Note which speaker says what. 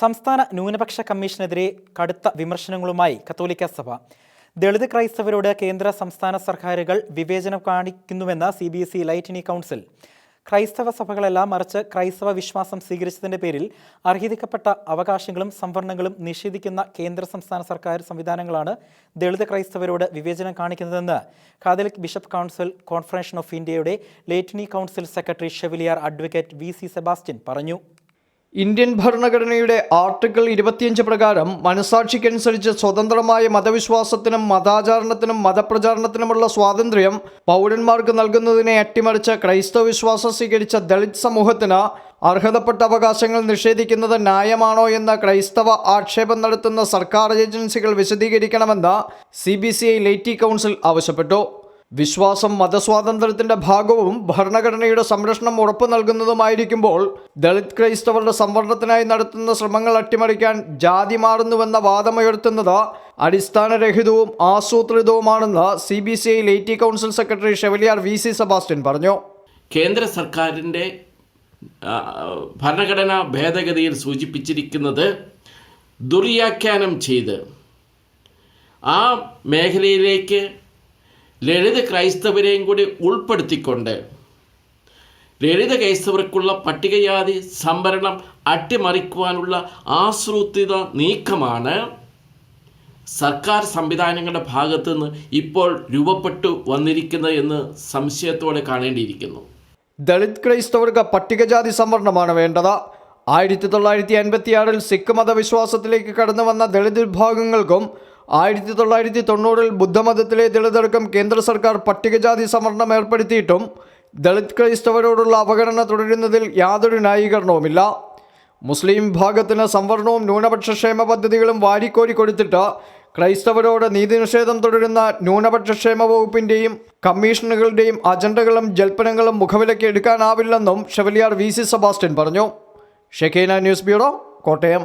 Speaker 1: സംസ്ഥാന ന്യൂനപക്ഷ കമ്മീഷനെതിരെ കടുത്ത വിമർശനങ്ങളുമായി കത്തോലിക്ക സഭ. ദളിത് ക്രൈസ്തവരോട് കേന്ദ്ര സംസ്ഥാന സർക്കാരുകൾ വിവേചനം കാണിക്കുന്നുവെന്ന C B S E laity council. ക്രൈസ്തവ സഭകളെല്ലാം മറിച്ച് ക്രൈസ്തവ വിശ്വാസം സ്വീകരിച്ചതിന്റെ പേരിൽ അർഹിക്കപ്പെട്ട അവകാശങ്ങളും സംവരണങ്ങളും നിഷേധിക്കുന്ന കേന്ദ്ര സംസ്ഥാന സർക്കാർ സംവിധാനങ്ങളാണ് ദളിത് ക്രൈസ്തവരോട് വിവേചനം കാണിക്കുന്നതെന്ന് Catholic bishop council conference of ഇന്ത്യയുടെ laity council secretary chevalier advocate V C Sebastian പറഞ്ഞു.
Speaker 2: ഇന്ത്യൻ ഭരണഘടനയുടെ ആർട്ടിക്കിൾ ഇരുപത്തിയഞ്ച് പ്രകാരം മനസാക്ഷിക്കനുസരിച്ച് സ്വതന്ത്രമായ മതവിശ്വാസത്തിനും മതാചാരണത്തിനും മതപ്രചാരണത്തിനുമുള്ള സ്വാതന്ത്ര്യം പൗരന്മാർക്ക് നൽകുന്നതിനെ അട്ടിമറിച്ച് ക്രൈസ്തവ വിശ്വാസം സ്വീകരിച്ച ദളിത് സമൂഹത്തിന് അർഹതപ്പെട്ട അവകാശങ്ങൾ നിഷേധിക്കുന്നത് ന്യായമാണോ എന്ന ക്രൈസ്തവ ആക്ഷേപം നടത്തുന്ന സർക്കാർ ഏജൻസികൾ വിശദീകരിക്കണമെന്ന് C B C I laity council ആവശ്യപ്പെട്ടു. വിശ്വാസം മതസ്വാതന്ത്ര്യത്തിന്റെ ഭാഗവും ഭരണഘടനയുടെ സംരക്ഷണം ഉറപ്പു നൽകുന്നതുമായിരിക്കുമ്പോൾ ദളിത് ക്രൈസ്തവരുടെ സംവരണത്തിനായി നടത്തുന്ന ശ്രമങ്ങൾ അട്ടിമറിക്കാൻ ജാതി മാറുന്നുവെന്ന വാദമുയർത്തുന്നത് അടിസ്ഥാനരഹിതവും ആസൂത്രിതവുമാണെന്ന് C B C I laity council secretary chevalier V C Sebastian പറഞ്ഞു.
Speaker 3: കേന്ദ്ര സർക്കാരിന്റെ ഭരണഘടനാ ഭേദഗതിയിൽ സൂചിപ്പിച്ചിരിക്കുന്നത് ദുർവ്യാഖ്യാനം ചെയ്ത് ആ മേഖലയിലേക്ക് ലളിത ക്രൈസ്തവരെയും കൂടി ഉൾപ്പെടുത്തിക്കൊണ്ട് ലളിത ക്രൈസ്തവർക്കുള്ള പട്ടികജാതി സംവരണം അട്ടിമറിക്കുവാനുള്ള ആസൂത്രിത നീക്കമാണ് സർക്കാർ സംവിധാനങ്ങളുടെ ഭാഗത്തു നിന്ന് ഇപ്പോൾ രൂപപ്പെട്ടു വന്നിരിക്കുന്നത് എന്ന് സംശയത്തോടെ കാണേണ്ടിയിരിക്കുന്നു.
Speaker 2: ദളിത് ക്രൈസ്തവർക്ക് പട്ടികജാതി സംവരണമാണ് വേണ്ടത്. ആയിരത്തി തൊള്ളായിരത്തി അൻപത്തിയാറിൽ സിഖ് മതവിശ്വാസത്തിലേക്ക് കടന്നു വന്ന ദളിത് വിഭാഗങ്ങൾക്കും ആയിരത്തി തൊള്ളായിരത്തി തൊണ്ണൂറിൽ ബുദ്ധമതത്തിലെ ദളിതർക്കും കേന്ദ്ര സർക്കാർ പട്ടികജാതി സംവരണം ഏർപ്പെടുത്തിയിട്ടും ദളിത് ക്രൈസ്തവരോടുള്ള അവഗണന തുടരുന്നതിൽ യാതൊരു ന്യായീകരണവുമില്ല. മുസ്ലിം വിഭാഗത്തിന് സംവരണവും ന്യൂനപക്ഷ ക്ഷേമ പദ്ധതികളും വാരിക്കോരി കൊടുത്തിട്ട് ക്രൈസ്തവരോട് നീതി നിഷേധം തുടരുന്ന ന്യൂനപക്ഷ ക്ഷേമ വകുപ്പിന്റെയും കമ്മീഷനുകളുടെയും അജണ്ടകളും ജൽപ്പനങ്ങളും മുഖവിലയ്ക്ക് എടുക്കാനാവില്ലെന്നും ഷെവലിയാർ വി സി സെബാസ്റ്റ്യൻ പറഞ്ഞു. Shekinah news bureau Kottayam.